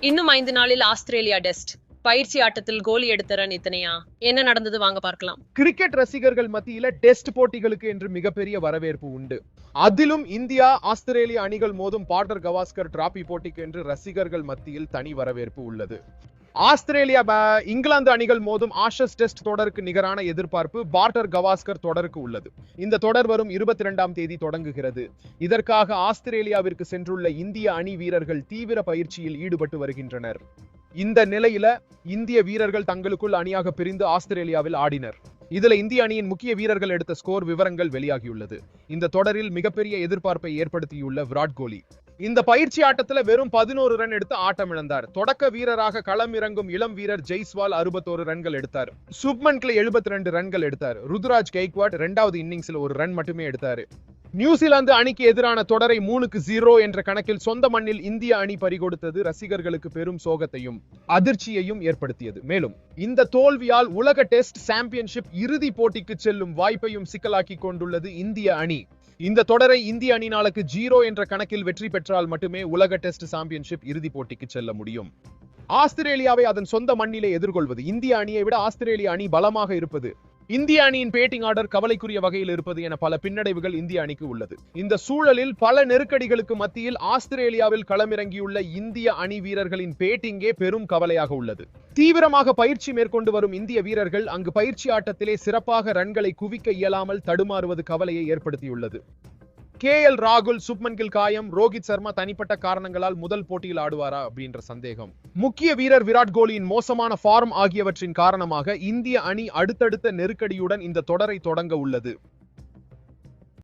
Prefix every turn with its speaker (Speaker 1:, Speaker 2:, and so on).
Speaker 1: இன்னும் ஐந்து நாளில் ஆஸ்திரேலியா டெஸ்ட். பயிற்சி ஆட்டத்தில் கோலி எடுத்த ரன் இத்தனையா? என்ன நடந்தது வாங்க பார்க்கலாம்.
Speaker 2: கிரிக்கெட் ரசிகர்கள் மத்தியில டெஸ்ட் போட்டிகளுக்கு என்று மிகப்பெரிய வரவேற்பு உண்டு. அதிலும் இந்தியா ஆஸ்திரேலிய அணிகள் மோதும் பார்டர் கவாஸ்கர் டிராபி போட்டிக்கு என்று ரசிகர்கள் மத்தியில் தனி வரவேற்பு உள்ளது. ஆஸ்திரேலியா இங்கிலாந்து அணிகள் மோதும் ஆஷஸ் டெஸ்ட் தொடருக்கு நிகரான எதிர்பார்ப்பு பார்டர் கவாஸ்கர் தொடருக்கு உள்ளது. இந்த தொடர் வரும் இருபத்தி இரண்டாம் தேதி தொடங்குகிறது. இதற்காக ஆஸ்திரேலியாவிற்கு சென்றுள்ள இந்திய அணி வீரர்கள் தீவிர பயிற்சியில் ஈடுபட்டு வருகின்றனர். இந்த நிலையில இந்திய வீரர்கள் தங்களுக்குள் அணியாக பிரிந்து ஆஸ்திரேலியாவில் ஆடினர். இதுல இந்திய அணியின் முக்கிய வீரர்கள் எடுத்த ஸ்கோர் விவரங்கள் வெளியாகியுள்ளது. இந்த தொடரில் மிகப்பெரிய எதிர்பார்ப்பை ஏற்படுத்தியுள்ள விராட் கோலி. இந்த பயிற்சி ஆட்டத்துல வெறும் பதினோரு ரன் எடுத்து ஆட்டம் இழந்தார். தொடக்க வீரராக களம் இறங்கும் இளம் வீரர் ஜெய்ஸ்வால் அறுபத்தோரு ரன்கள் எடுத்தார். சுப்மன் கிளை எழுபத்தி ரெண்டு ரன்கள் எடுத்தார். ருதுராஜ் கெய்க்வாட் இரண்டாவது இன்னிங்ஸ்ல ஒரு ரன் மட்டுமே எடுத்தாரு. நியூசிலாந்து அணிக்கு எதிரான தொடரை மூணுக்கு ஜீரோ என்ற கணக்கில் சொந்த மண்ணில் இந்திய அணி பறிகொடுத்தது ரசிகர்களுக்கு பெரும் சோகத்தையும் அதிர்ச்சியையும் ஏற்படுத்தியது. மேலும் இந்த தோல்வியால் உலக டெஸ்ட் சாம்பியன்ஷிப் இறுதி போட்டிக்கு செல்லும் வாய்ப்பையும் சிக்கலாக்கி கொண்டுள்ளது இந்திய அணி. இந்த தொடரை இந்திய அணி நாளுக்கு ஜீரோ என்ற கணக்கில் வெற்றி பெற்றால் மட்டுமே உலக டெஸ்ட் சாம்பியன்ஷிப் இறுதி போட்டிக்கு செல்ல முடியும். ஆஸ்திரேலியாவை அதன் சொந்த மண்ணிலே எதிர்கொள்வது இந்திய அணியை விட ஆஸ்திரேலிய அணி பலமாக இருப்பது இந்திய அணியின் பேட்டிங் ஆர்டர் கவலைக்குரிய வகையில் இருப்பது என பல பின்னடைவுகள் இந்திய அணிக்கு உள்ளது. இந்த சூழலில் பல நெருக்கடிகளுக்கு மத்தியில் ஆஸ்திரேலியாவில் களமிறங்கியுள்ள இந்திய அணி வீரர்களின் பேட்டிங்கே பெரும் கவலையாக உள்ளது. தீவிரமாக பயிற்சி மேற்கொண்டு வரும் இந்திய வீரர்கள் அங்கு பயிற்சி ஆட்டத்திலே சிறப்பாக ரன்களை குவிக்க இயலாமல் தடுமாறுவது கவலையை ஏற்படுத்தியுள்ளது. கே எல் ராகுல் சுப்மன் கில் காயம் ரோஹித் சர்மா தனிப்பட்ட காரணங்களால் முதல் போட்டியில் ஆடுவாரா அப்படின்ற சந்தேகம். முக்கிய வீரர் விராட் கோலியின் மோசமான ஃபார்ம் ஆகியவற்றின் காரணமாக இந்திய அணி அடுத்தடுத்த நெருக்கடியுடன் இந்த தொடரை தொடங்க உள்ளது.